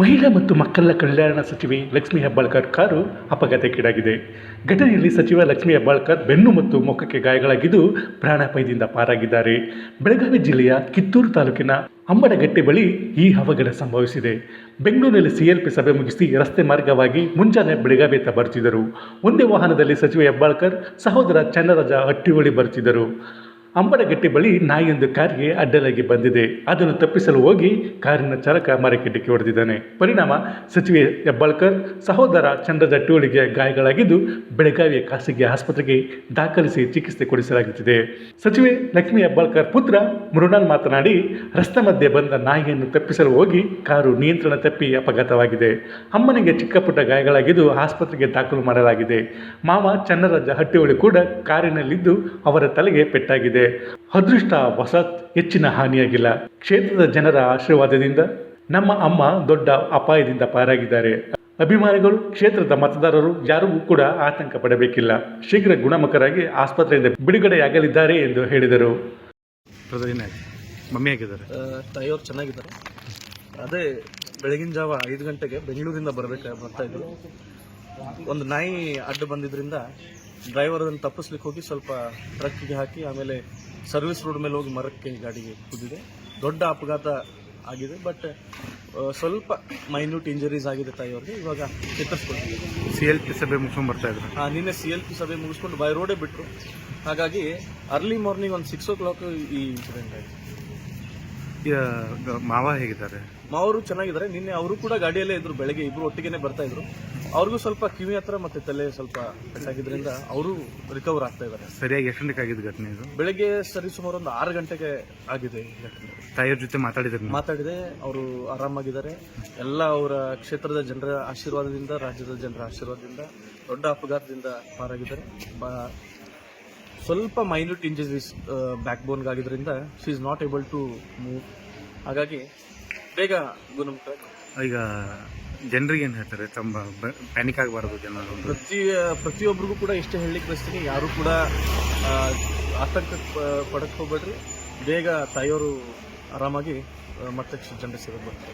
ಮಹಿಳಾ ಮತ್ತು ಮಕ್ಕಳ ಕಲ್ಯಾಣ ಸಚಿವೆ ಲಕ್ಷ್ಮೀ ಹೆಬ್ಬಾಳ್ಕರ್ ಕಾರು ಅಪಘಾತಕ್ಕೀಡಾಗಿದೆ. ಘಟನೆಯಲ್ಲಿ ಸಚಿವ ಲಕ್ಷ್ಮೀ ಹೆಬ್ಬಾಳ್ಕರ್ ಬೆನ್ನು ಮತ್ತು ಮುಖಕ್ಕೆ ಗಾಯಗಳಾಗಿದ್ದು ಪ್ರಾಣಾಪಾಯದಿಂದ ಪಾರಾಗಿದ್ದಾರೆ. ಬೆಳಗಾವಿ ಜಿಲ್ಲೆಯ ಕಿತ್ತೂರು ತಾಲೂಕಿನ ಅಂಬಡಗಟ್ಟೆ ಬಳಿ ಈ ಅವಘಡ ಸಂಭವಿಸಿದೆ. ಬೆಂಗಳೂರಿನಲ್ಲಿ ಸಿಎಲ್ಪಿ ಸಭೆ ಮುಗಿಸಿ ರಸ್ತೆ ಮಾರ್ಗವಾಗಿ ಮುಂಜಾನೆ ಬೆಳಗಾವಿಯತ್ತ ಬರುತ್ತಿದ್ದರು. ಒಂದೇ ವಾಹನದಲ್ಲಿ ಸಚಿವ ಹೆಬ್ಬಾಳ್ಕರ್ ಸಹೋದರ ಚನ್ನರಾಜ ಹಟ್ಟಿಹೊಳಿ ಬರುತ್ತಿದ್ದರು. ಅಂಬಡಗಟ್ಟೆ ಬಳಿ ನಾಯಿಯೊಂದು ಕಾರಿಗೆ ಅಡ್ಡಲಾಗಿ ಬಂದಿದೆ. ಅದನ್ನು ತಪ್ಪಿಸಲು ಹೋಗಿ ಕಾರಿನ ಚಾಲಕ ಮರಕ್ಕೆ ಡಿಕ್ಕಿ ಹೊಡೆದಿದ್ದಾನೆ. ಪರಿಣಾಮ ಸಚಿವೆ ಹೆಬ್ಬಾಳ್ಕರ್, ಸಹೋದರ ಚಂದ್ರದ ಟೋಳಿಗೆ ಗಾಯಗಳಾಗಿದ್ದು ಬೆಳಗಾವಿಯ ಖಾಸಗಿ ಆಸ್ಪತ್ರೆಗೆ ದಾಖಲಿಸಿ ಚಿಕಿತ್ಸೆ ಕೊಡಿಸಲಾಗುತ್ತಿದೆ. ಸಚಿವೆ ಲಕ್ಷ್ಮೀ ಹೆಬ್ಬಾಳ್ಕರ್ ಪುತ್ರ ಮೃಣಾಲ್ ಮಾತನಾಡಿ, ರಸ್ತೆ ಮಧ್ಯೆ ಬಂದ ನಾಯಿಯನ್ನು ತಪ್ಪಿಸಲು ಹೋಗಿ ಕಾರು ನಿಯಂತ್ರಣ ತಪ್ಪಿ ಅಪಘಾತವಾಗಿದೆ. ಅಮ್ಮನಿಗೆ ಚಿಕ್ಕ ಪುಟ್ಟ ಗಾಯಗಳಾಗಿದ್ದು ಆಸ್ಪತ್ರೆಗೆ ದಾಖಲು ಮಾಡಲಾಗಿದೆ. ಮಾವ ಚನ್ನರಾಜ ಹಟ್ಟಿಹೊಳಿ ಕೂಡ ಕಾರಿನಲ್ಲಿದ್ದು ಅವರ ತಲೆಗೆ ಪೆಟ್ಟಾಗಿದೆ. ಅದೃಷ್ಟ ವಸತ್ ಹೆಚ್ಚಿನ ಹಾನಿಯಾಗಿಲ್ಲ. ಕ್ಷೇತ್ರದ ಜನರ ಆಶೀರ್ವಾದದಿಂದ ನಮ್ಮ ಅಮ್ಮ ದೊಡ್ಡ ಅಪಾಯದಿಂದ ಪಾರಾಗಿದ್ದಾರೆ. ಅಭಿಮಾನಿಗಳು ಕ್ಷೇತ್ರದ ಮತದಾರರು ಯಾರಿಗೂ ಕೂಡ ಆತಂಕ ಪಡಬೇಕಿಲ್ಲ. ಶೀಘ್ರ ಗುಣಮುಖರಾಗಿ ಆಸ್ಪತ್ರೆಯಿಂದ ಬಿಡುಗಡೆಯಾಗಲಿದ್ದಾರೆ ಎಂದು ಹೇಳಿದರು. ಮಮ್ಮಿ ಆಗಿದ್ದಾರೆ ತಾಯಿಯವ್ರು ಚೆನ್ನಾಗಿದ್ದಾರೆ. ಅದೇ ಬೆಳಗಿನ ಜಾವ ಐದು ಗಂಟೆಗೆ ಬೆಂಗಳೂರಿಂದ ಬರಬೇಕು ಬರ್ತಾ ಇದ್ರು. ಒಂದು ನಾಯಿ ಅಡ್ಡ ಬಂದಿದ್ರಿಂದ ಡ್ರೈವರ್ ಅದನ್ನು ತಪ್ಪಿಸ್ಲಿಕ್ಕೆ ಹೋಗಿ ಸ್ವಲ್ಪ ಟ್ರಕ್ಕಿಗೆ ಹಾಕಿ ಆಮೇಲೆ ಸರ್ವಿಸ್ ರೋಡ್ ಮೇಲೆ ಹೋಗಿ ಮರಕ್ಕೆ ಗಾಡಿಗೆ ಕುದಿದೆ ದೊಡ್ಡ ಅಪಘಾತ ಆಗಿದೆ ಬಟ್ ಸ್ವಲ್ಪ ಮೈನ್ಯೂಟ್ ಇಂಜರೀಸ್ ಆಗಿದೆ ತಾಯಿಯವ್ರಿಗೆ. ಇವಾಗ ಚಿಕಿತ್ಸ್ಕೊಳ್ತೀವಿ ಸಿ ಎಲ್ ಪಿ ಸಭೆ ಮುಗಿಸ್ಕೊಂಡು ಬರ್ತಾ ಇದ್ರು ಹಾಂ ನಿನ್ನೆ ಸಿ ಎಲ್ ಪಿ ಸಭೆ ಮುಗಿಸ್ಕೊಂಡು ಬೈ ರೋಡೇ ಬಿಟ್ಟರು ಹಾಗಾಗಿ ಅರ್ಲಿ ಮಾರ್ನಿಂಗ್ ಒಂದು ಸಿಕ್ಸ್ ಓ ಕ್ಲಾಕ್ ಈ ಇನ್ಸಿಡೆಂಟ್ ಆಯಿತು. ಮಾವ ಹೇಗಿದ್ದಾರೆ? ಮಾವರು ಚೆನ್ನಾಗಿದ್ದಾರೆ. ನಿನ್ನೆ ಅವರು ಕೂಡ ಗಾಡಿಯಲ್ಲೇ ಇದ್ರು ಬೆಳಗ್ಗೆ ಇಬ್ರು ಒಟ್ಟಿಗೆನೆ ಬರ್ತಾ ಇದ್ರು. ಅವ್ರಿಗೂ ಸ್ವಲ್ಪ ಕಿವಿ ಹತ್ರ ಮತ್ತೆ ತಲೆ ಸ್ವಲ್ಪ ಕಟ್ಟಾಗಿದ್ರಿಂದ ಅವರು ರಿಕವರ್ ಆಗ್ತಾ ಇದ್ದಾರೆ. ಸರಿಯಾಗಿ ಎಷ್ಟು ಗಂಟೆಗೆ ಆಗಿದ್ದು ಘಟನೆ ಇದು? ಬೆಳಗ್ಗೆ ಸರಿ ಸುಮಾರು ಒಂದು ಆರು ಗಂಟೆಗೆ ಆಗಿದೆ ಈ ಘಟನೆ. ತಾಯಿಯವ್ರ ಜೊತೆ ಮಾತಾಡಿದ್ರು ಮಾತಾಡಿದೆ ಅವರು ಆರಾಮಾಗಿದ್ದಾರೆ. ಎಲ್ಲ ಅವರ ಕ್ಷೇತ್ರದ ಜನರ ಆಶೀರ್ವಾದದಿಂದ ರಾಜ್ಯದ ಜನರ ಆಶೀರ್ವಾದದಿಂದ ದೊಡ್ಡ ಅಪಘಾತದಿಂದ ಪಾರಾಗಿದ್ದಾರೆ. ಬಾ ಸ್ವಲ್ಪ minute injuries back ಬೋನ್ಗಾಗಿದ್ದರಿಂದ she is not able to move ಹಾಗಾಗಿ ಬೇಗ ಗುಣಮುಖ ಈಗ ಜನರಿಗೆ ಏನು ಹೇಳ್ತಾರೆ? ತಮ್ಮ ಪ್ಯಾನಿಕ್ ಆಗಬಾರದು ಜನರು. ಪ್ರತಿ ಪ್ರತಿಯೊಬ್ಬರಿಗೂ ಕೂಡ ಇಷ್ಟೇ ಹೇಳಲಿಕ್ಕೆ ಬಯಸ್ತೀನಿ. ಯಾರು ಕೂಡ ಆತಂಕ ಪಡಕ್ಕೆ ಪಡಕ್ ಹೋಗ್ಬೇಡ್ರಿ. ಬೇಗ ತಾಯಿಯವರು ಆರಾಮಾಗಿ ಮತ್ತಷ್ಟು ಮತ್ತೆ ಜನರ ಸೇವೆ ಬರ್ತಾರೆ.